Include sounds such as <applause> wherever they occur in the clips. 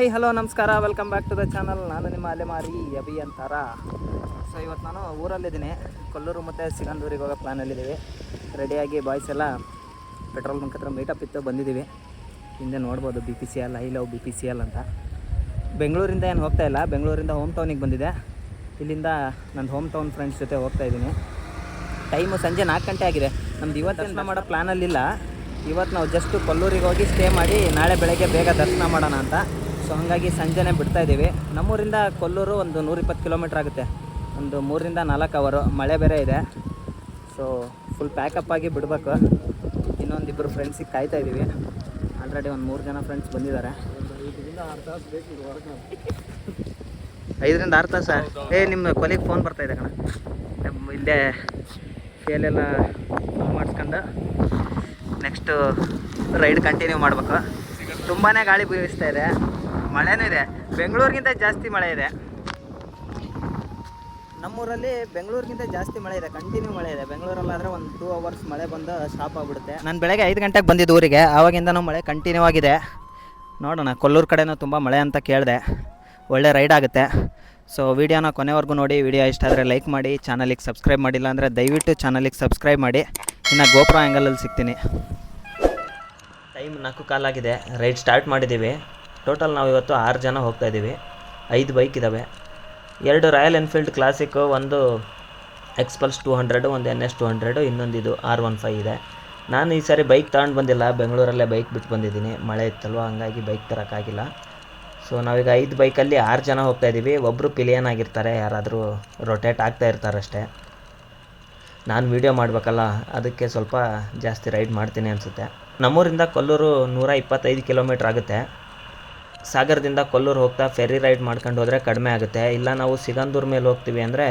Hi hello ನಮಸ್ಕಾರ. Welcome back to the channel ನಾನು ನಿಮ್ಮ ಅಲೆಮಾರಿ ಅಭಿ ಅಂತಾರ. ಸೊ ಇವತ್ತು ನಾನು ಊರಲ್ಲಿದ್ದೀನಿ ಕೊಲ್ಲೂರು ಮತ್ತು ಸಿಗಂದೂರಿಗೆ ಹೋಗೋ ಪ್ಲ್ಯಾನಲ್ಲಿದ್ದೀವಿ ರೆಡಿಯಾಗಿ ಬಾಯ್ಸ್ ಎಲ್ಲ ಪೆಟ್ರೋಲ್ ಬಂಕ್ ಹತ್ರ ಮೀಟಪ್ ಇತ್ತು ಬಂದಿದ್ದೀವಿ ಹಿಂದೆ ನೋಡ್ಬೋದು B P C L I love B P C L ಅಂತ. ಬೆಂಗಳೂರಿಂದ ಏನು ಹೋಗ್ತಾ ಇಲ್ಲ. ಬೆಂಗಳೂರಿಂದ ಹೋಮ್ ಟೌನಿಗೆ ಬಂದಿದೆ. ಇಲ್ಲಿಂದ ನನ್ನ ಹೋಮ್ ಟೌನ್ ಫ್ರೆಂಡ್ಸ್ ಜೊತೆ ಹೋಗ್ತಾ ಇದ್ದೀನಿ. ಟೈಮು ಸಂಜೆ ನಾಲ್ಕು ಗಂಟೆ ಆಗಿದೆ. ನಮ್ದು ಇವತ್ತು ಮಾಡೋ ಪ್ಲ್ಯಾನಲ್ಲಿಲ್ಲ ಇವತ್ತು ನಾವು ಜಸ್ಟ್ ಕೊಲ್ಲೂರಿಗೆ ಹೋಗಿ ಸ್ಟೇ ಮಾಡಿ ನಾಳೆ ಬೆಳಗ್ಗೆ ಬೇಗ ದರ್ಶನ ಮಾಡೋಣ ಅಂತ. ಸೊ ಹಾಗಾಗಿ ಸಂಜೆನೇ ಬಿಡ್ತಾ ಇದ್ದೀವಿ. ನಮ್ಮೂರಿಂದ ಕೊಲ್ಲೂರು ಒಂದು ನೂರಿಪ್ಪತ್ತು ಕಿಲೋಮೀಟ್ರ್ ಆಗುತ್ತೆ. ಒಂದು ಮೂರರಿಂದ ನಾಲ್ಕು ಅವರು ಮಳೆ ಬೇರೆ ಇದೆ. ಸೊ ಫುಲ್ ಪ್ಯಾಕಪ್ ಆಗಿ ಬಿಡಬೇಕು. ಇನ್ನೊಂದಿಬ್ಬರು ಫ್ರೆಂಡ್ಸಿಗೆ ಕಾಯ್ತಾ ಇದ್ದೀವಿ. ಆಲ್ರೆಡಿ ಒಂದು ಮೂರು ಜನ ಫ್ರೆಂಡ್ಸ್ ಬಂದಿದ್ದಾರೆ. ಐದರಿಂದ ಆರು ತಾಸು? ಏ ನಿಮ್ಮ ಕೊಲೆಗೆ ಫೋನ್ ಬರ್ತಾ ಇದೆ ಕಣ. ನಮ್ಮ ಇಲ್ಲೇ ಫೇಲೆಲ್ಲ ಮಾಡಿಸ್ಕೊಂಡು ನೆಕ್ಸ್ಟು ರೈಡ್ ಕಂಟಿನ್ಯೂ ಮಾಡಬೇಕು. ತುಂಬಾ ಗಾಳಿ ಬೀಳಿಸ್ತಾ ಇದೆ. ಮಳೆನೂ ಇದೆ. ಬೆಂಗಳೂರಿಗಿಂತ ಜಾಸ್ತಿ ಮಳೆ ಇದೆ. ನಮ್ಮೂರಲ್ಲಿ ಬೆಂಗಳೂರಿಗಿಂತ ಜಾಸ್ತಿ ಮಳೆ ಇದೆ. ಕಂಟಿನ್ಯೂ ಮಳೆ ಇದೆ. ಬೆಂಗಳೂರಲ್ಲಾದರೆ ಒಂದು ಟೂ ಅವರ್ಸ್ ಮಳೆ ಬಂದು ಸ್ಟಾಪ್ ಆಗಿಬಿಡುತ್ತೆ. ನಾನು ಬೆಳಗ್ಗೆ ಐದು ಗಂಟೆಗೆ ಬಂದಿದ್ದು ಊರಿಗೆ. ಆವಾಗಿಂದನೂ ಮಳೆ ಕಂಟಿನ್ಯೂ ಆಗಿದೆ. ನೋಡೋಣ ಕೊಲ್ಲೂರು ಕಡೆನೂ ತುಂಬ ಮಳೆ ಅಂತ ಕೇಳಿದೆ. ಒಳ್ಳೆ ರೈಡ್ ಆಗುತ್ತೆ. ಸೊ ವೀಡಿಯೋನ ಕೊನೆವರೆಗೂ ನೋಡಿ. ವಿಡಿಯೋ ಇಷ್ಟ ಆದರೆ ಲೈಕ್ ಮಾಡಿ. ಚಾನಲಿಗೆ ಸಬ್ಸ್ಕ್ರೈಬ್ ಮಾಡಿಲ್ಲ ಅಂದರೆ ದಯವಿಟ್ಟು ಚಾನಲಿಗೆ ಸಬ್ಸ್ಕ್ರೈಬ್ ಮಾಡಿ. ಇನ್ನು ಗೋಪುರ ಆ್ಯಂಗಲಲ್ಲಿ ಸಿಗ್ತೀನಿ. ಟೈಮ್ ನಾಲ್ಕು ಕಾಲಾಗಿದೆ. ರೈಡ್ ಸ್ಟಾರ್ಟ್ ಮಾಡಿದ್ದೀವಿ. ಟೋಟಲ್ ನಾವು ಇವತ್ತು ಆರು ಜನ ಹೋಗ್ತಾ ಇದ್ದೀವಿ ಐದು ಬೈಕ್ ಇದ್ದಾವೆ ಎರಡು ರಾಯಲ್ ಎನ್ಫೀಲ್ಡ್ ಕ್ಲಾಸಿಕ್ಕು ಒಂದು ಎಕ್ಸ್ಪಲ್ಸ್ ಟೂ ಹಂಡ್ರೆಡು ಒಂದು ಎನ್ ಎಸ್ ಟು ಹಂಡ್ರೆಡು ಇನ್ನೊಂದು ಇದು ಆರ್ ಒನ್ ಫೈವ್ ಇದೆ. ನಾನು ಈ ಸಾರಿ ಬೈಕ್ ತಗೊಂಡು ಬಂದಿಲ್ಲ. ಬೆಂಗಳೂರಲ್ಲೇ ಬೈಕ್ ಬಿಟ್ಟು ಬಂದಿದ್ದೀನಿ. ಮಳೆ ಇತ್ತಲ್ವ? ಹಂಗಾಗಿ ಬೈಕ್ ತರೋಕ್ಕಾಗಿಲ್ಲ ಸೊ ನಾವೀಗ ಐದು ಬೈಕಲ್ಲಿ ಆರು ಜನ ಹೋಗ್ತಾ ಇದ್ದೀವಿ ಒಬ್ಬರು ಪಿಲಿಯನ್ ಆಗಿರ್ತಾರೆ. ಯಾರಾದರೂ ರೊಟೇಟ್ ಆಗ್ತಾ ಇರ್ತಾರಷ್ಟೇ. ನಾನು ವೀಡಿಯೋ ಮಾಡಬೇಕಲ್ಲ? ಅದಕ್ಕೆ ಸ್ವಲ್ಪ ಜಾಸ್ತಿ ರೈಡ್ ಮಾಡ್ತೀನಿ ಅನಿಸುತ್ತೆ. ನಮ್ಮೂರಿಂದ ಕೊಲ್ಲೂರು ನೂರ ಇಪ್ಪತ್ತೈದು ಕಿಲೋಮೀಟ್ರ್ ಆಗುತ್ತೆ. ಸಾಗರದಿಂದ ಕೊಲ್ಲೂರು ಹೋಗ್ತಾ ಫೆರಿ ರೈಡ್ ಮಾಡ್ಕೊಂಡು ಹೋದರೆ ಕಡಿಮೆ ಆಗುತ್ತೆ. ಇಲ್ಲ ನಾವು ಸಿಗಂದೂರು ಮೇಲೆ ಹೋಗ್ತೀವಿ ಅಂದರೆ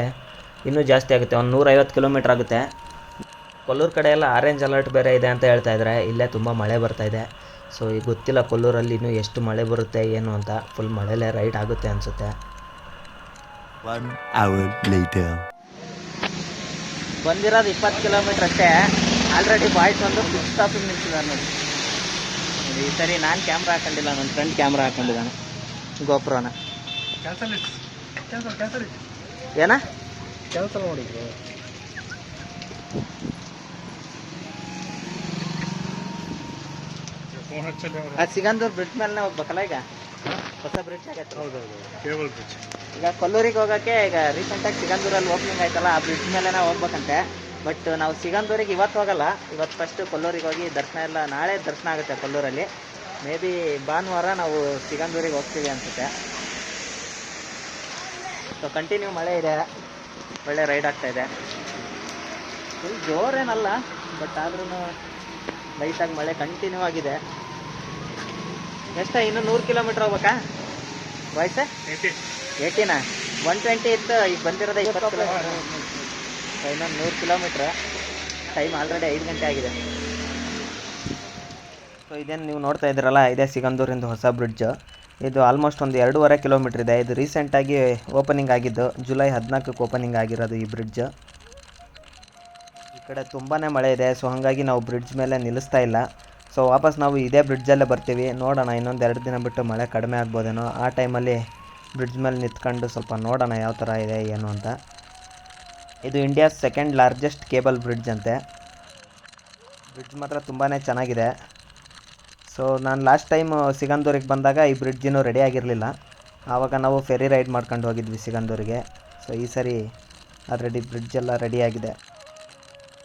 ಇನ್ನೂ ಜಾಸ್ತಿ ಆಗುತ್ತೆ. ಒಂದು ನೂರೈವತ್ತು ಕಿಲೋಮೀಟ್ರ್ ಆಗುತ್ತೆ. ಕೊಲ್ಲೂರು ಕಡೆ ಎಲ್ಲ ಆರೆಂಜ್ ಅಲರ್ಟ್ ಬೇರೆ ಇದೆ ಅಂತ ಹೇಳ್ತಾ ಇದ್ದಾರೆ ಇಲ್ಲೇ ತುಂಬ ಮಳೆ ಬರ್ತಾ ಇದೆ. ಸೊ ಈಗ ಗೊತ್ತಿಲ್ಲ ಕೊಲ್ಲೂರಲ್ಲಿ ಇನ್ನೂ ಎಷ್ಟು ಮಳೆ ಬರುತ್ತೆ ಏನು ಅಂತ. ಫುಲ್ ಮಳೆಲೇ ರೈಡ್ ಆಗುತ್ತೆ ಅನಿಸುತ್ತೆ. ಬಂದಿರೋದು ಇಪ್ಪತ್ತು ಕಿಲೋಮೀಟ್ರ್ ಅಷ್ಟೇ. ಆಲ್ರೆಡಿ ಬಾಯ್ಸ್ ಒಂದು ಫಿಫ್ತ್ ಸ್ಟಾಪಿಂಗ್ ನಿಲ್ಸಿದ್ದಾರೆ ನೋಡಿ, ಈ ಸರಿ ನಾನು ಕ್ಯಾಮ್ರಾ ಹಾಕೊಂಡಿಲ್ಲ ನನ್ನ ಫ್ರೆಂಡ್ ಕ್ಯಾಮ್ರಾ ಹಾಕೊಂಡಿದ್ದಾನೆ. ಗೋಪುರನ. ಏನ? ಕ್ಯಾನ್ಸಲ್ ಮಾಡಿದ್ರು ಆ ಸಿಗಂದೂರು ಬ್ರಿಡ್ಜ್ ಮೇಲೆ ಹೋಗ್ಬೇಕಲ್ಲ ಈಗ? ಹೊಸ ಬ್ರಿಡ್ಜ್ ಆಗೈತೆ. ಹೌದೌದು ಕೇಬಲ್ ಬ್ರಿಡ್ಜ್ ಈಗ ಕೊಲ್ಲೂರಿಗೆ ಹೋಗಕ್ಕೆ ಈಗ ರೀಸೆಂಟಾಗಿ ಸಿಗಂದೂರಲ್ಲಿ ಓಪನಿಂಗ್ ಆಯ್ತಲ್ಲ ಆ ಬ್ರಿಡ್ಜ್ ಮೇಲೆ ಹೋಗ್ಬೇಕಂತೆ. ಬಟ್ ನಾವು ಸಿಗಂದೂರಿಗೆ ಇವತ್ತು ಹೋಗಲ್ಲ. ಇವತ್ತು ಫಸ್ಟ್ ಕೊಲ್ಲೂರಿಗೆ ಹೋಗಿ ದರ್ಶನ ಎಲ್ಲ ನಾಳೆ ದರ್ಶನ ಆಗುತ್ತೆ ಕೊಲ್ಲೂರಲ್ಲಿ. ಮೇ ಬಿ ಭಾನುವಾರ ನಾವು ಸಿಗಂದೂರಿಗೆ ಹೋಗ್ತೀವಿ ಅನಿಸುತ್ತೆ. ಸೊ ಕಂಟಿನ್ಯೂ ಮಳೆ ಇದೆ. ಒಳ್ಳೆ ರೈಡ್ ಆಗ್ತಾ ಇದೆ. ಫುಲ್ ಜೋರೇನಲ್ಲ ಬಟ್ ಆದ್ರೂ ಲೈಟಾಗಿ ಮಳೆ ಕಂಟಿನ್ಯೂ ಆಗಿದೆ. ಎಷ್ಟ ಇನ್ನೂ ನೂರು ಕಿಲೋಮೀಟ್ರ್ ಹೋಗ್ಬೇಕಾ? ಬಾಯ್ಸೆ ಏಯ್ಟೀನಾ ಒನ್ ಟ್ವೆಂಟಿ ಇತ್ತು ಈಗ ಬಂದಿರೋದೇ ಇಪ್ಪತ್ತು ಇನ್ನೊಂದು ನೂರು ಕಿಲೋಮೀಟ್ರ್. ಟೈಮ್ ಆಲ್ರೆಡಿ ಐದು ಗಂಟೆ ಆಗಿದೆ. ಸೊ ಇದೇನು ನೀವು ನೋಡ್ತಾ ಇದ್ದೀರಲ್ಲ, ಇದೇ ಸಿಗಂದೂರಿಂದ ಹೊಸ ಬ್ರಿಡ್ಜ್. ಇದು ಆಲ್ಮೋಸ್ಟ್ ಒಂದು ಎರಡೂವರೆ ಕಿಲೋಮೀಟ್ರ್ ಇದೆ. ಇದು ರೀಸೆಂಟಾಗಿ ಓಪನಿಂಗ್ ಆಗಿದ್ದು, ಜುಲೈ ಹದಿನಾಲ್ಕಕ್ಕೆ ಓಪನಿಂಗ್ ಆಗಿರೋದು ಈ ಬ್ರಿಡ್ಜ್. ಈ ಕಡೆ ತುಂಬಾ ಮಳೆ ಇದೆ ಸೊ ಹಾಗಾಗಿ ನಾವು ಬ್ರಿಡ್ಜ್ ಮೇಲೆ ನಿಲ್ಲಿಸ್ತಾ ಇಲ್ಲ. ಸೊ ವಾಪಸ್ ನಾವು ಇದೇ ಬ್ರಿಡ್ಜಲ್ಲೇ ಬರ್ತೀವಿ. ನೋಡೋಣ, ಇನ್ನೊಂದು ಎರಡು ದಿನ ಬಿಟ್ಟು ಮಳೆ ಕಡಿಮೆ ಆಗ್ಬೋದೇನೋ. ಆ ಟೈಮಲ್ಲಿ ಬ್ರಿಡ್ಜ್ ಮೇಲೆ ನಿಂತ್ಕೊಂಡು ಸ್ವಲ್ಪ ನೋಡೋಣ ಯಾವ ಥರ ಇದೆ, ಏನು ಅಂತ. ಇದು India second largest cable bridge ಅಂತೆ. ಬ್ರಿಡ್ಜ್ ಮಾತ್ರ ತುಂಬಾ ಚೆನ್ನಾಗಿದೆ. ಸೊ ನಾನು ಲಾಸ್ಟ್ ಟೈಮ್ ಸಿಗಂದೂರಿಗೆ ಬಂದಾಗ ಈ ಬ್ರಿಡ್ಜ್ ಇನ್ನೂ ರೆಡಿ ಆಗಿರಲಿಲ್ಲ. ಆವಾಗ ನಾವು ಫೆರಿ ರೈಡ್ ಮಾಡ್ಕೊಂಡು ಹೋಗಿದ್ವಿ ಸಿಗಂದೂರಿಗೆ ಸೊ ಈ ಸರಿ ಆಲ್ರೆಡಿ ಬ್ರಿಡ್ಜ್ ಎಲ್ಲ ರೆಡಿಯಾಗಿದೆ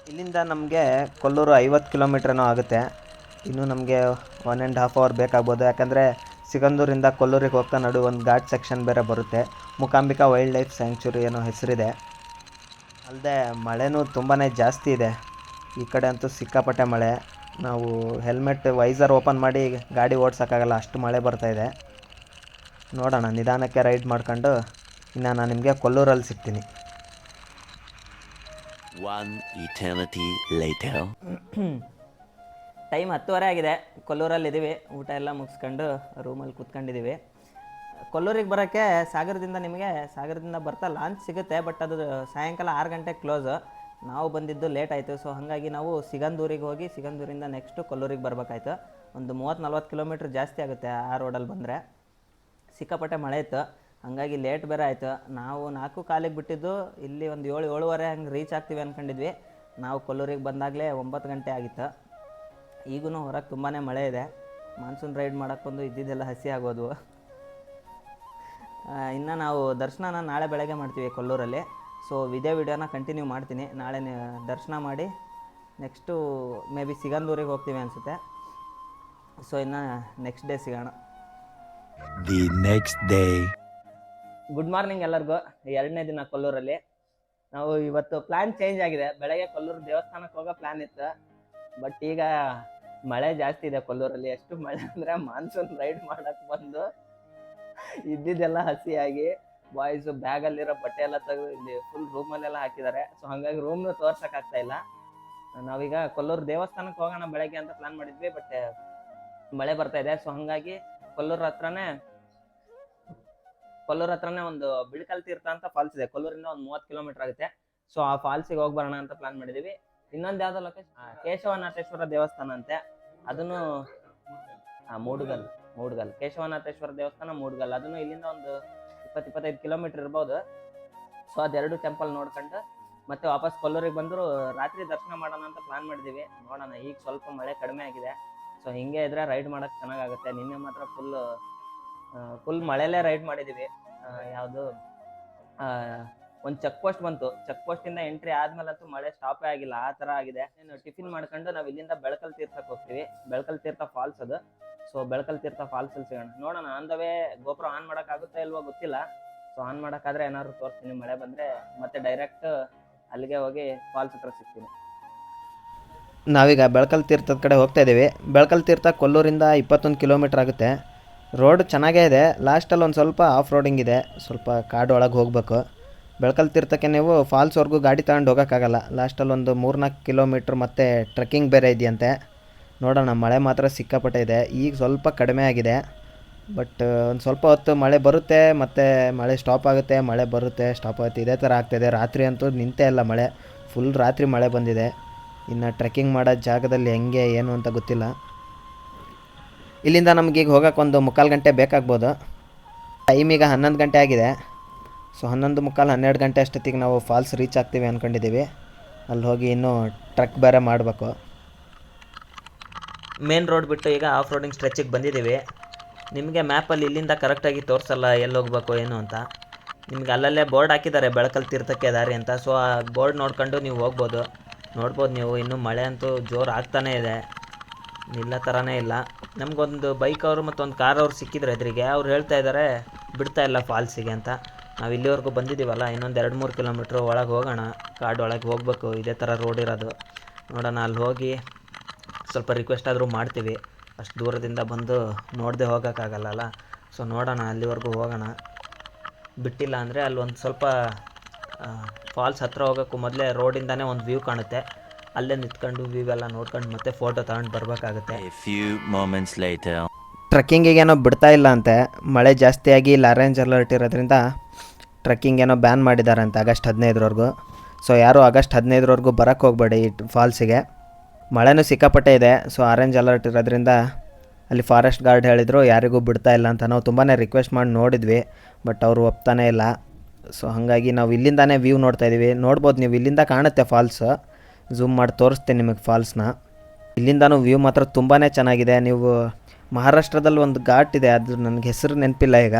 ಇಲ್ಲಿಂದ ನಮಗೆ ಕೊಲ್ಲೂರು ಐವತ್ತು ಕಿಲೋಮೀಟ್ರನೂ ಆಗುತ್ತೆ. ಇನ್ನೂ ನಮಗೆ ಒನ್ ಆ್ಯಂಡ್ ಹಾಫ್ ಅವರ್ ಬೇಕಾಗ್ಬೋದು. ಯಾಕಂದರೆ ಸಿಗಂದೂರಿಂದ ಕೊಲ್ಲೂರಿಗೆ ಹೋಗ್ತಾ ನಡು ಒಂದು ಘಾಟ್ ಸೆಕ್ಷನ್ ಬೇರೆ ಬರುತ್ತೆ. ಮುಕಾಂಬಿಕಾ ವೈಲ್ಡ್ ಲೈಫ್ ಸ್ಯಾಂಕ್ಚುರಿ ಏನೋ ಹೆಸರಿದೆ. ಅಲ್ಲದೆ ಮಳೆನೂ ತುಂಬಾ ಜಾಸ್ತಿ ಇದೆ. ಈ ಕಡೆ ಅಂತೂ ಸಿಕ್ಕಾಪಟ್ಟೆ ಮಳೆ. ನಾವು ಹೆಲ್ಮೆಟ್ ವೈಸರ್ ಓಪನ್ ಮಾಡಿ ಗಾಡಿ ಓಡ್ಸೋಕ್ಕಾಗಲ್ಲ ಅಷ್ಟು ಮಳೆ ಬರ್ತಾ ಇದೆ. ನೋಡೋಣ ನಿಧಾನಕ್ಕೆ ರೈಡ್ ಮಾಡ್ಕೊಂಡು ಇನ್ನು ನಾನು ನಿಮಗೆ ಕೊಲ್ಲೂರಲ್ಲಿ ಸಿಗ್ತೀನಿ. One eternity later. <coughs> ಟೈಮ್ ಹತ್ತುವರೆ ಆಗಿದೆ. ಕೊಲ್ಲೂರಲ್ಲಿ ಇದ್ದೀವಿ ಊಟ ಎಲ್ಲ ಮುಗಿಸ್ಕೊಂಡು ರೂಮಲ್ಲಿ ಕೂತ್ಕೊಂಡಿದ್ದೀವಿ. ಕೊಲ್ಲೂರಿಗೆ ಬರೋಕ್ಕೆ ಸಾಗರದಿಂದ ನಿಮಗೆ ಸಾಗರದಿಂದ ಬರ್ತಾ ಲಾಂಚ್ ಸಿಗುತ್ತೆ, ಬಟ್ ಅದು ಸಾಯಂಕಾಲ ಆರು ಗಂಟೆಗೆ ಕ್ಲೋಸ್. ನಾವು ಬಂದಿದ್ದು ಲೇಟ್ ಆಯಿತು ಸೊ ಹಾಗಾಗಿ ನಾವು ಸಿಗಂದೂರಿಗೆ ಹೋಗಿ ಸಿಗಂದೂರಿಂದ ನೆಕ್ಸ್ಟು ಕೊಲ್ಲೂರಿಗೆ ಬರಬೇಕಾಯ್ತು. ಒಂದು ಮೂವತ್ತು ನಲ್ವತ್ತು ಕಿಲೋಮೀಟ್ರ್ ಜಾಸ್ತಿ ಆಗುತ್ತೆ ಆ ರೋಡಲ್ಲಿ ಬಂದರೆ. ಸಿಕ್ಕಾಪಟ್ಟೆ ಮಳೆ ಇತ್ತು, ಹಾಗಾಗಿ ಲೇಟ್ ಬೇರೆ ಆಯಿತು. ನಾವು ನಾಲ್ಕು ಕಾಲಿಗೆ ಬಿಟ್ಟಿದ್ದು, ಇಲ್ಲಿ ಒಂದು ಏಳು, ಏಳುವರೆ ಹಂಗೆ ರೀಚ್ ಆಗ್ತೀವಿ ಅಂದ್ಕೊಂಡಿದ್ವಿ ನಾವು ಕೊಲ್ಲೂರಿಗೆ ಬಂದಾಗಲೇ ಒಂಬತ್ತು ಗಂಟೆ ಆಗಿತ್ತು. ಈಗೂ ಹೊರಗೆ ತುಂಬಾ ಮಳೆ ಇದೆ. ಮಾನ್ಸೂನ್ ರೈಡ್ ಮಾಡೋಕ್ಕೊಂದು ಇದ್ದಿದ್ದೆಲ್ಲ ಹಸಿ ಆಗೋದು. ಇನ್ನು ನಾವು ದರ್ಶನನ ನಾಳೆ ಬೆಳಗ್ಗೆ ಮಾಡ್ತೀವಿ ಕೊಲ್ಲೂರಲ್ಲಿ. ಸೊ ಇದೇ ವಿಡಿಯೋನ ಕಂಟಿನ್ಯೂ ಮಾಡ್ತೀನಿ. ನಾಳೆ ದರ್ಶನ ಮಾಡಿ ನೆಕ್ಸ್ಟು ಮೇ ಬಿ ಸಿಗಂದೂರಿಗೆ ಹೋಗ್ತೀವಿ ಅನಿಸುತ್ತೆ. ಸೊ ಇನ್ನು ನೆಕ್ಸ್ಟ್ ಡೇ ಸಿಗೋಣ. The next day good morning ಎಲ್ಲರಿಗೂ. ಎರಡನೇ ದಿನ ಕೊಲ್ಲೂರಲ್ಲಿ. ನಾವು ಇವತ್ತು ಪ್ಲ್ಯಾನ್ ಚೇಂಜ್ ಆಗಿದೆ. ಬೆಳಗ್ಗೆ ಕೊಲ್ಲೂರು ದೇವಸ್ಥಾನಕ್ಕೆ ಹೋಗೋ ಪ್ಲ್ಯಾನ್ ಇತ್ತು. ಬಟ್ ಈಗ ಮಳೆ ಜಾಸ್ತಿ ಇದೆ ಕೊಲ್ಲೂರಲ್ಲಿ. ಎಷ್ಟು ಮಳೆ ಅಂದರೆ ಮಾನ್ಸೂನ್ ರೈಡ್ ಮಾಡಕ್ಕೆ ಬಂದು ಇದ್ದಿದ್ದೆಲ್ಲ ಹಸಿಯಾಗಿ ಬಾಯ್ಸು ಬ್ಯಾಗಲ್ಲಿರೋ ಬಟ್ಟೆ ಎಲ್ಲ ತೆಗೆದು ಇಲ್ಲಿ ಫುಲ್ ರೂಮಲ್ಲೆಲ್ಲ ಹಾಕಿದ್ದಾರೆ. ಸೊ ಹಾಗಾಗಿ ತೋರ್ಸಕ್ ತೋರ್ಸೋಕ್ಕಾಗ್ತಾ ಇಲ್ಲ. ನಾವೀಗ ಕೊಲ್ಲೂರು ದೇವಸ್ಥಾನಕ್ಕೆ ಹೋಗೋಣ ಬೆಳಗ್ಗೆ ಅಂತ ಪ್ಲಾನ್ ಮಾಡಿದ್ವಿ ಬಟ್ ಮಳೆ ಬರ್ತಾ ಇದೆ. ಸೊ ಹಾಗಾಗಿ ಕೊಲ್ಲೂರು ಹತ್ರನೇ ಕೊಲ್ಲೂರು ಹತ್ರನೇ ಒಂದು ಬಿಳ್ಕಲ್ ತೀರ್ಥ ಅಂತ ಫಾಲ್ಸ್ ಇದೆ. ಕೊಲ್ಲೂರಿಂದ ಒಂದು ಮೂವತ್ತು ಕಿಲೋಮೀಟರ್ ಆಗುತ್ತೆ. ಸೊ ಆ ಫಾಲ್ಸಿಗೆ ಹೋಗಿ ಬರೋಣ ಅಂತ ಪ್ಲಾನ್ ಮಾಡಿದೀವಿ. ಇನ್ನೊಂದು ಯಾವ್ದೋ ಲೊಕೇಶನ್ ಕೇಶವನಾಥೇಶ್ವರ ದೇವಸ್ಥಾನ ಅಂತೆ. ಅದನ್ನು ಮೂಡುಗಲ್ ಮೂಡುಗಲ್. ಕೇಶವನಾಥೇಶ್ವರ ದೇವಸ್ಥಾನ ಮೂಡ್ಗಲ್. ಅದನ್ನು ಇಲ್ಲಿಂದ ಒಂದು ಇಪ್ಪತ್ತು, ಇಪ್ಪತ್ತೈದು ಕಿಲೋಮೀಟರ್ ಇರ್ಬೋದು. ಸೊ ಅದೆರಡು ಟೆಂಪಲ್ ನೋಡ್ಕೊಂಡು ಮತ್ತೆ ವಾಪಸ್ ಕೊಲ್ಲೂರಿಗೆ ಬಂದರು ರಾತ್ರಿ ದರ್ಶನ ಮಾಡೋಣ ಅಂತ ಪ್ಲಾನ್ ಮಾಡಿದ್ದೀವಿ ನೋಡೋಣ, ಈಗ ಸ್ವಲ್ಪ ಮಳೆ ಕಡಿಮೆ ಆಗಿದೆ. ಸೊ ಹಿಂಗೆ ಇದ್ರೆ ರೈಡ್ ಮಾಡೋಕ್ಕೆ ಚೆನ್ನಾಗಾಗುತ್ತೆ. ನಿನ್ನೆ ಮಾತ್ರ ಫುಲ್ ಫುಲ್ ಮಳೆಲೇ ರೈಡ್ ಮಾಡಿದ್ದೀವಿ ಯಾವುದು ಒಂದು ಚೆಕ್ ಪೋಸ್ಟ್ ಬಂತು. ಚೆಕ್ ಪೋಸ್ಟಿಂದ ಎಂಟ್ರಿ ಆದ್ಮೇಲಂತೂ ಮಳೆ ಸ್ಟಾಪೇ ಆಗಿಲ್ಲ. ಆ ಥರ ಆಗಿದೆ. ಟಿಫಿನ್ ಮಾಡ್ಕೊಂಡು ನಾವು ಇಲ್ಲಿಂದ ಬೆಳಕಲ್ ತೀರ್ಥಕ್ಕೆ ಹೋಗ್ತೀವಿ. ಬೆಳಕಲ್ ತೀರ್ಥ ಫಾಲ್ಸ್ ಅದು. ಸೊ ಬೆಳಕಲ್ ತೀರ್ಥ ಫಾಲ್ಸ್ ಅಲ್ಲಿ ಸಿಗೋಣ ನೋಡೋಣ ಆನ್ ದ ವೇ ಗೋಪುರ ಆನ್ ಮಾಡಕ್ ಆಗುತ್ತಾ ಇಲ್ವೋ ಗೊತ್ತಿಲ್ಲ. ಸೊ ಆನ್ ಮಾಡಕ್ಕಾದ್ರೆ ಏನಾದ್ರು ತೋರಿಸ್ತೀನಿ, ಮಳೆ ಬಂದ್ರೆ ಮತ್ತೆ ಡೈರೆಕ್ಟ್ ಅಲ್ಲಿಗೆ ಹೋಗಿ ಫಾಲ್ಸ್ ಹತ್ರ ಸಿಗ್ತೀನಿ. ನಾವೀಗ ಬೆಳಕಲ್ ತೀರ್ಥದ ಕಡೆ ಹೋಗ್ತಾ ಇದ್ದೀವಿ. ಬೆಳಕಲ್ ತೀರ್ಥ ಕೊಲ್ಲೂರಿಂದ ಇಪ್ಪತ್ತೊಂದು ಕಿಲೋಮೀಟ್ರ್ ಆಗುತ್ತೆ. ರೋಡ್ ಚೆನ್ನಾಗೇ ಇದೆ. ಲಾಸ್ಟಲ್ಲಿ ಒಂದು ಸ್ವಲ್ಪ ಆಫ್ ರೋಡಿಂಗ್ ಇದೆ. ಸ್ವಲ್ಪ ಕಾಡು ಒಳಗೆ ಹೋಗಬೇಕು. ಬೆಳಕಲ್ ತೀರ್ಥಕ್ಕೆ ನೀವು ಫಾಲ್ಸ್ವರೆಗೂ ಗಾಡಿ ತಗೊಂಡು ಹೋಗೋಕ್ಕಾಗಲ್ಲ. ಲಾಸ್ಟಲ್ಲಿ ಒಂದು ಮೂರ್ನಾಲ್ಕು ಕಿಲೋಮೀಟ್ರ್ ಮತ್ತು ಟ್ರೆಕ್ಕಿಂಗ್ ಬೇರೆ ಇದೆಯಂತೆ. ನೋಡೋಣ, ಮಳೆ ಮಾತ್ರ ಸಿಕ್ಕಾಪಟ್ಟೆ ಇದೆ. ಈಗ ಸ್ವಲ್ಪ ಕಡಿಮೆ ಆಗಿದೆ. ಬಟ್ ಒಂದು ಸ್ವಲ್ಪ ಹೊತ್ತು ಮಳೆ ಬರುತ್ತೆ, ಮತ್ತು ಮಳೆ ಸ್ಟಾಪ್ ಆಗುತ್ತೆ, ಮಳೆ ಬರುತ್ತೆ ಸ್ಟಾಪ್ ಆಗುತ್ತೆ. ಇದೇ ಥರ ಆಗ್ತಾಯಿದೆ ರಾತ್ರಿ ಅಂತೂ ನಿಂತೇ ಇಲ್ಲ ಮಳೆ. ಫುಲ್ ರಾತ್ರಿ ಮಳೆ ಬಂದಿದೆ. ಇನ್ನು ಟ್ರೆಕ್ಕಿಂಗ್ ಮಾಡೋ ಜಾಗದಲ್ಲಿ ಹೆಂಗೆ, ಏನು ಅಂತ ಗೊತ್ತಿಲ್ಲ. ಇಲ್ಲಿಂದ ನಮಗೀಗ ಹೋಗೋಕೆ ಒಂದು ಮುಕ್ಕಾಲು ಗಂಟೆ ಬೇಕಾಗ್ಬೋದು. ಟೈಮ್ ಈಗ ಹನ್ನೊಂದು ಗಂಟೆ ಆಗಿದೆ. ಸೊ ಹನ್ನೊಂದು ಮುಕ್ಕಾಲು ಹನ್ನೆರಡು ಗಂಟೆ ಅಷ್ಟೊತ್ತಿಗೆ ನಾವು ಫಾಲ್ಸ್ ರೀಚ್ ಆಗ್ತೀವಿ ಅಂದ್ಕೊಂಡಿದ್ದೀವಿ ಅಲ್ಲಿ ಹೋಗಿ ಇನ್ನೂ ಟ್ರಕ್ ಬೇರೆ ಮಾಡಬೇಕು. ಮೇನ್ ರೋಡ್ ಬಿಟ್ಟು ಈಗ ಆಫ್ ರೋಡಿಂಗ್ ಸ್ಟ್ರೆಚಿಗೆ ಬಂದಿದ್ದೀವಿ. ನಿಮಗೆ ಮ್ಯಾಪಲ್ಲಿ ಇಲ್ಲಿಂದ ಕರೆಕ್ಟಾಗಿ ತೋರಿಸಲ್ಲ ಎಲ್ಲಿ ಹೋಗ್ಬೇಕು, ಏನು ಅಂತ. ನಿಮ್ಗೆ ಅಲ್ಲಲ್ಲೇ ಬೋರ್ಡ್ ಹಾಕಿದ್ದಾರೆ ಬೆಳಕಲ್ಲಿ ತೀರ್ಥಕ್ಕೆ ದಾರಿ ಅಂತ. ಸೊ ಆ ಬೋರ್ಡ್ ನೋಡ್ಕೊಂಡು ನೀವು ಹೋಗ್ಬೋದು. ನೋಡ್ಬೋದು ನೀವು, ಇನ್ನೂ ಮಳೆ ಅಂತೂ ಜೋರು ಆಗ್ತಾನೇ ಇದೆ. ಇಲ್ಲ ಥರನೇ ಇಲ್ಲ. ನಮಗೊಂದು ಬೈಕ್ ಅವರು ಮತ್ತೊಂದು ಕಾರ್ ಅವ್ರು ಸಿಕ್ಕಿದ್ರು ಎದುರಿಗೆ. ಅವ್ರು ಹೇಳ್ತಾ ಇದ್ದಾರೆ ಬಿಡ್ತಾ ಇಲ್ಲ ಫಾಲ್ಸಿಗೆ ಅಂತ. ನಾವು ಇಲ್ಲಿವರೆಗೂ ಬಂದಿದ್ದೀವಲ್ಲ, ಇನ್ನೊಂದು ಎರಡು ಮೂರು ಕಿಲೋಮೀಟ್ರ್ ಒಳಗೆ ಹೋಗೋಣ. ಕಾಡು ಒಳಗೆ ಹೋಗಬೇಕು, ಇದೇ ಥರ ರೋಡ್ ಇರೋದು. ನೋಡೋಣ, ಅಲ್ಲಿ ಹೋಗಿ ಸ್ವಲ್ಪ ರಿಕ್ವೆಸ್ಟ್ ಆದರೂ ಮಾಡ್ತೀವಿ. ಅಷ್ಟು ದೂರದಿಂದ ಬಂದು ನೋಡದೆ ಹೋಗೋಕ್ಕಾಗಲ್ಲಲ್ಲ. ಸೊ ನೋಡೋಣ ಅಲ್ಲಿವರೆಗೂ ಹೋಗೋಣ. ಬಿಟ್ಟಿಲ್ಲ ಅಂದರೆ ಅಲ್ಲಿ ಒಂದು ಸ್ವಲ್ಪ ಫಾಲ್ಸ್ ಹತ್ತಿರ ಹೋಗೋಕ್ಕೂ ಮೊದಲೇ ರೋಡಿಂದಾನೇ ಒಂದು ವ್ಯೂ ಕಾಣುತ್ತೆ. ಅಲ್ಲೇ ನಿಂತ್ಕೊಂಡು ವ್ಯೂ ಎಲ್ಲ ನೋಡ್ಕೊಂಡು ಮತ್ತೆ ಫೋಟೋ ತಗೊಂಡು ಬರಬೇಕಾಗುತ್ತೆ. ಟ್ರಕ್ಕಿಂಗಿಗೆ ಏನೋ ಬಿಡ್ತಾ ಇಲ್ಲ ಅಂತೆ. ಮಳೆ ಜಾಸ್ತಿಯಾಗಿ ಇಲ್ಲಿ ಅರೇಂಜ್ ಅಲರ್ಟ್ ಇರೋದ್ರಿಂದ ಟ್ರಕ್ಕಿಂಗ್ ಏನೋ ಬ್ಯಾನ್ ಮಾಡಿದ್ದಾರೆ ಅಂತ ಆಗಸ್ಟ್ ಹದಿನೈದರವರೆಗೂ. ಸೊ ಯಾರು ಆಗಸ್ಟ್ ಹದಿನೈದರವರೆಗೂ ಬರೋಕ್ಕೆ ಹೋಗಬೇಡಿ ಈ ಫಾಲ್ಸಿಗೆ ಮಳೆನೂ ಸಿಕ್ಕಾಪಟ್ಟೆ ಇದೆ. ಸೊ ಆರೆಂಜ್ ಅಲರ್ಟ್ ಇರೋದ್ರಿಂದ ಅಲ್ಲಿ ಫಾರೆಸ್ಟ್ ಗಾರ್ಡ್ ಹೇಳಿದರು, ಯಾರಿಗೂ ಬಿಡ್ತಾ ಇಲ್ಲ ಅಂತ ನಾವು ತುಂಬಾ ರಿಕ್ವೆಸ್ಟ್ ಮಾಡಿ ನೋಡಿದ್ವಿ ಬಟ್ ಅವರು ಒಪ್ತಾನೇ ಇಲ್ಲ. ಸೊ ಹಾಗಾಗಿ ನಾವು ಇಲ್ಲಿಂದಾನೇ ವ್ಯೂ ನೋಡ್ತಾ ಇದ್ದೀವಿ ನೋಡ್ಬೋದು ನೀವು ಇಲ್ಲಿಂದ ಕಾಣುತ್ತೆ ಫಾಲ್ಸ್ ಝೂಮ್ ಮಾಡಿ ತೋರಿಸ್ತೀನಿ ನಿಮಗೆ ಫಾಲ್ಸ್ನ ಇಲ್ಲಿಂದನೂ ವ್ಯೂ ಮಾತ್ರ ತುಂಬಾ ಚೆನ್ನಾಗಿದೆ. ನೀವು ಮಹಾರಾಷ್ಟ್ರದಲ್ಲಿ ಒಂದು ಘಾಟ್ ಇದೆ, ಅದು ನನಗೆ ಹೆಸರು ನೆನಪಿಲ್ಲ ಈಗ.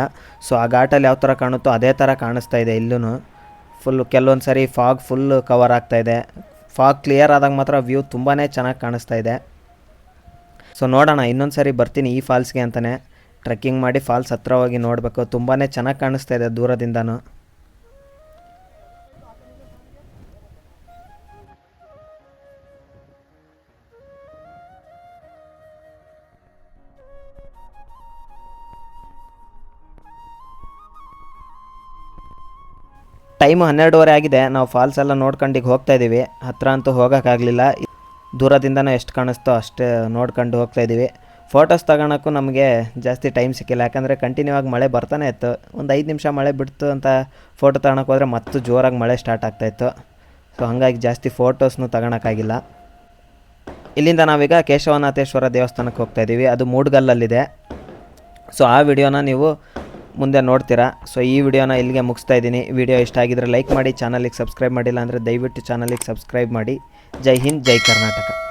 ಸೊ ಆ ಘಾಟಲ್ಲಿ ಯಾವ ಥರ ಕಾಣುತ್ತೋ ಅದೇ ಥರ ಕಾಣಿಸ್ತಾ ಇದೆ ಇಲ್ಲೂ ಫುಲ್ ಕೆಲವೊಂದು ಸರಿ ಫಾಗ್ ಫುಲ್ ಕವರ್ ಆಗ್ತಾ ಇದೆ. ಫಾಗ್ ಕ್ಲಿಯರ್ ಆದಾಗ ಮಾತ್ರ ವ್ಯೂ ತುಂಬಾ ಚೆನ್ನಾಗಿ ಕಾಣಿಸ್ತಾ ಇದೆ. ಸೊ ನೋಡೋಣ, ಇನ್ನೊಂದು ಸರಿ ಬರ್ತೀನಿ ಈ ಫಾಲ್ಸ್ಗೆ ಅಂತಲೇ ಟ್ರೆಕ್ಕಿಂಗ್ ಮಾಡಿ ಫಾಲ್ಸ್ ಹತ್ರ ಹೋಗಿ ನೋಡಬೇಕು ತುಂಬಾ ಚೆನ್ನಾಗಿ ಕಾಣಿಸ್ತಾ ಇದೆ ದೂರದಿಂದನೂ. ಟೈಮು ಹನ್ನೆರಡುವರೆ ಆಗಿದೆ. ನಾವು ಫಾಲ್ಸ್ ಎಲ್ಲ ನೋಡ್ಕೊಂಡು ಈಗ ಹೋಗ್ತಾ ಇದ್ದೀವಿ ಹತ್ರ ಅಂತೂ ಹೋಗೋಕ್ಕಾಗಲಿಲ್ಲ. ದೂರದಿಂದನೂ ಎಷ್ಟು ಕಾಣಿಸ್ತೋ ಅಷ್ಟೇ ನೋಡ್ಕೊಂಡು ಹೋಗ್ತಾ ಇದ್ದೀವಿ ಫೋಟೋಸ್ ತಗೊಳಕ್ಕೂ ನಮಗೆ ಜಾಸ್ತಿ ಟೈಮ್ ಸಿಕ್ಕಿಲ್ಲ. ಯಾಕಂದರೆ ಕಂಟಿನ್ಯೂ ಆಗಿ ಮಳೆ ಬರ್ತಾನೆ ಇತ್ತು. ಒಂದು ಐದು ನಿಮಿಷ ಮಳೆ ಬಿಡ್ತು ಅಂತ ಫೋಟೋ ತಗೋಳಕ್ಕೆ ಹೋದರೆ ಮತ್ತೆ ಜೋರಾಗಿ ಮಳೆ ಸ್ಟಾರ್ಟ್ ಆಗ್ತಾಯಿತ್ತು ಸೊ ಹಾಗಾಗಿ ಜಾಸ್ತಿ ಫೋಟೋಸ್ನು ತಗೋಳಕ್ಕಾಗಿಲ್ಲ ಇಲ್ಲಿಂದ ನಾವೀಗ ಕೇಶವನಾಥೇಶ್ವರ ದೇವಸ್ಥಾನಕ್ಕೆ ಹೋಗ್ತಾ ಇದ್ದೀವಿ ಅದು ಮೂಡ್ಗಲ್ಲಲ್ಲಿದೆ. ಸೊ ಆ ವಿಡಿಯೋನ ನೀವು ಮುಂದೆ ನೋಡ್ತೀರಾ? ಸೊ ಈ ವಿಡಿಯೋನ ಇಲ್ಲಿಗೆ ಮುಗಿಸ್ತಾ ಇದ್ದೀನಿ. ವಿಡಿಯೋ ಇಷ್ಟ ಆಗಿದ್ರೆ ಲೈಕ್ ಮಾಡಿ ಚಾನಲಿಗೆ ಸಬ್ಸ್ಕ್ರೈಬ್ ಮಾಡಿಲ್ಲ ಅಂದರೆ ದಯವಿಟ್ಟು ಚಾನಲಿಗೆ ಸಬ್ಸ್ಕ್ರೈಬ್ ಮಾಡಿ. ಜೈ ಹಿಂದ್, ಜೈ ಕರ್ನಾಟಕ.